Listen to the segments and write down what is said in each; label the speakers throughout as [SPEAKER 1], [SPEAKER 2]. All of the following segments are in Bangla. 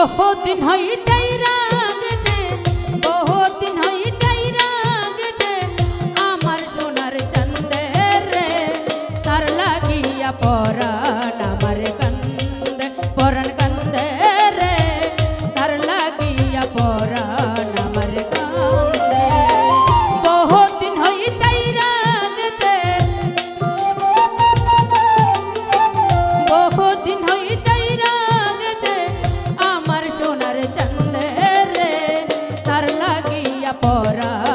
[SPEAKER 1] বহুদিন হই চাইরা গেছে বহুদিন হই চাইরা গেছে। আমার সোনার চন্দের রে, তার লাগিয়া পরাণ পরা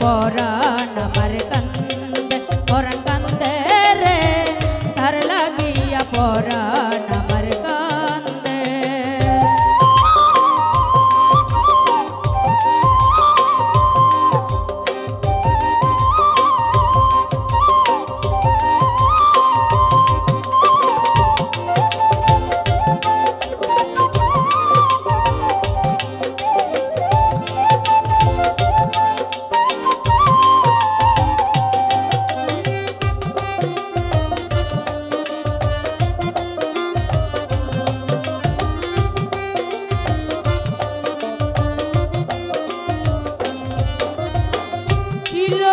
[SPEAKER 1] পরাণ আমার কান্দ ছিল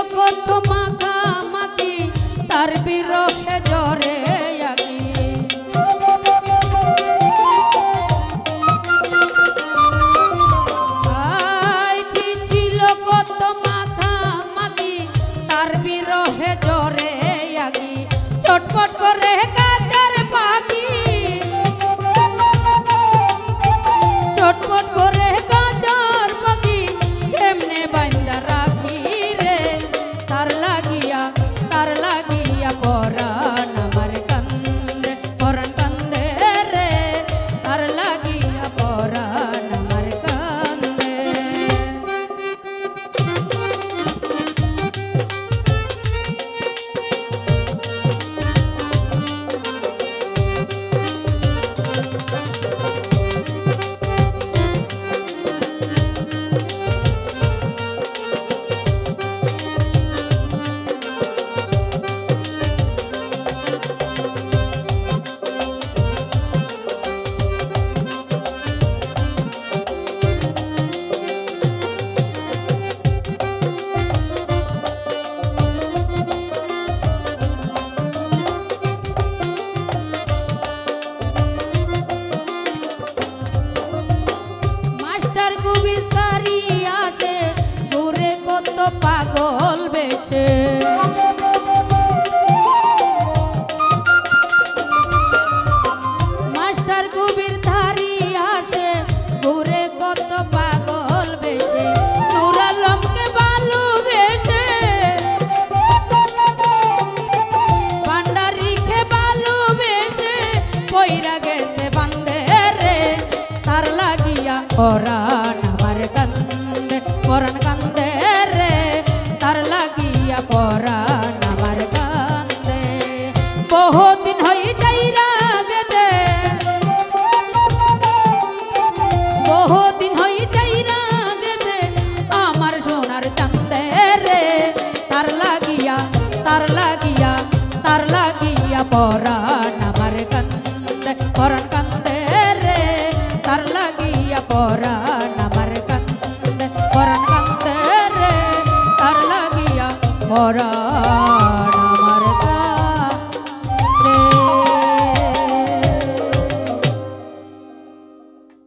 [SPEAKER 1] লইয়া পরাণ আমার কান্দে, পরাণ কান্দে রে। তার লাগিয়া পরাণ আমার কান্দে, পরাণ কান্দে রে। তার লাগিয়া পরাণ